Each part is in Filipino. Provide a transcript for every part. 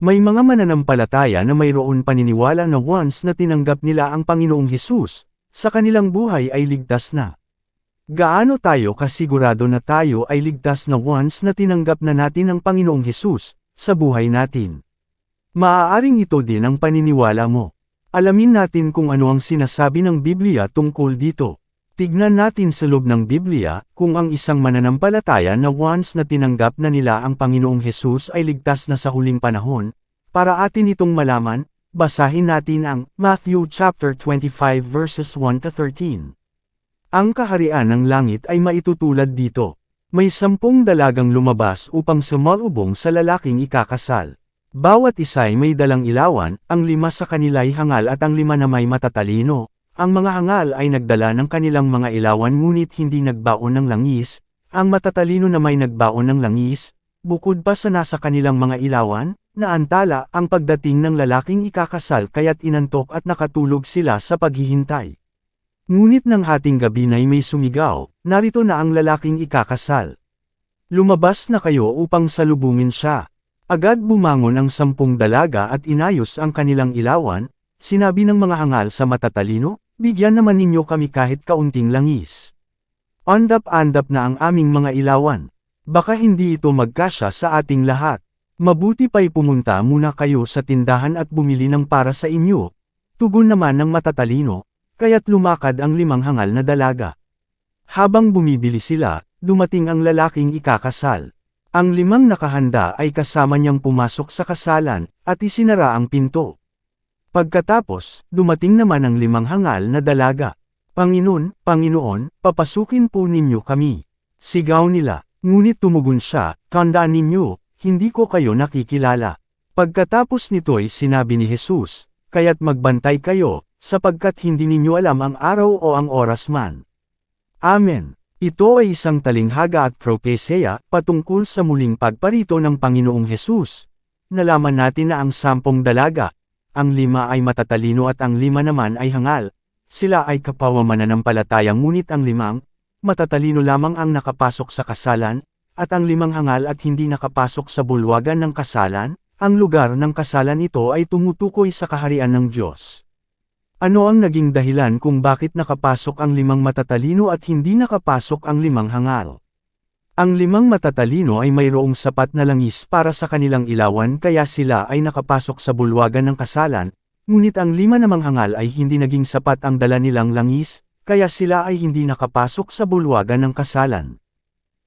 May mga mananampalataya na mayroon paniniwala na once na tinanggap nila ang Panginoong Hesus, sa kanilang buhay ay ligtas na. Gaano tayo kasigurado na tayo ay ligtas na once na tinanggap na natin ang Panginoong Hesus, sa buhay natin? Maaaring ito din ang paniniwala mo. Alamin natin kung ano ang sinasabi ng Biblia tungkol dito. Tignan natin sa loob ng Biblia kung ang isang mananampalataya na once na tinanggap na nila ang Panginoong Hesus ay ligtas na sa huling panahon. Para atin itong malaman, basahin natin ang Matthew chapter 25 verses 1 to 13. Ang kaharian ng langit ay maitutulad dito. May sampung dalagang lumabas upang sumalubong sa lalaking ikakasal. Bawat isa ay may dalang ilawan, ang lima sa kanila ay hangal at ang lima na may matatalino. Ang mga hangal ay nagdala ng kanilang mga ilawan ngunit hindi nagbaon ng langis, ang matatalino na may nagbaon ng langis, bukod pa sa nasa kanilang mga ilawan, naantala ang pagdating ng lalaking ikakasal kaya't inantok at nakatulog sila sa paghihintay. Ngunit ng hating gabi na'y may sumigaw, narito na ang lalaking ikakasal. Lumabas na kayo upang salubungin siya. Agad bumangon ang sampung dalaga at inayos ang kanilang ilawan, sinabi ng mga hangal sa matatalino, bigyan naman ninyo kami kahit kaunting langis. Andap-andap na ang aming mga ilawan. Baka hindi ito magkasya sa ating lahat. Mabuti pa'y pumunta muna kayo sa tindahan at bumili ng para sa inyo. Tugon naman ng matatalino, kaya't lumakad ang limang hangal na dalaga. Habang bumibili sila, dumating ang lalaking ikakasal. Ang limang nakahanda ay kasama niyang pumasok sa kasalan, at isinara ang pinto. Pagkatapos, dumating naman ang limang hangal na dalaga. Panginoon, Panginoon, papasukin po ninyo kami. Sigaw nila, ngunit tumugon siya, tandaan ninyo, hindi ko kayo nakikilala. Pagkatapos nito'y sinabi ni Jesus, kaya't magbantay kayo, sapagkat hindi ninyo alam ang araw o ang oras man. Amen. Ito ay isang talinghaga at propeseya patungkol sa muling pagparito ng Panginoong Hesus. Nalaman natin na ang sampung dalaga, ang lima ay matatalino at ang lima naman ay hangal. Sila ay kapawamanampalataya ngunit ang limang, matatalino lamang ang nakapasok sa kasalan, at ang limang hangal at hindi nakapasok sa bulwagan ng kasalan, ang lugar ng kasalan ito ay tumutukoy sa kaharian ng Diyos. Ano ang naging dahilan kung bakit nakapasok ang limang matatalino at hindi nakapasok ang limang hangal? Ang limang matatalino ay mayroong sapat na langis para sa kanilang ilawan kaya sila ay nakapasok sa bulwagan ng kasalan, ngunit ang lima namang hangal ay hindi naging sapat ang dala nilang langis, kaya sila ay hindi nakapasok sa bulwagan ng kasalan.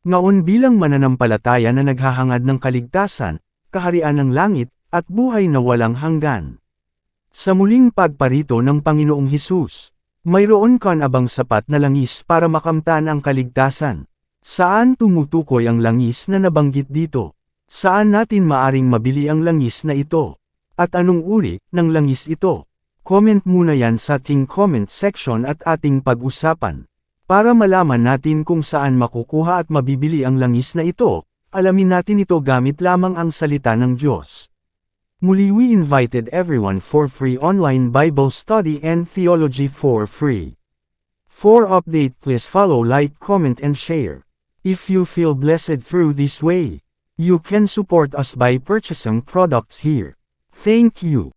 Ngaon bilang mananampalataya na naghahangad ng kaligtasan, kaharian ng langit, at buhay na walang hanggan. Sa muling pagparito ng Panginoong Hesus, mayroon kan abang sapat na langis para makamtan ang kaligtasan. Saan tumutukoy ang langis na nabanggit dito? Saan natin maaring mabili ang langis na ito? At anong uri ng langis ito? Comment muna yan sa ating comment section at ating pag-usapan. Para malaman natin kung saan makukuha at mabibili ang langis na ito, alamin natin ito gamit lamang ang salita ng Diyos. Muli we invited everyone for free online Bible study and theology for free. For update please follow like comment and share. If you feel blessed through this way, you can support us by purchasing products here. Thank you.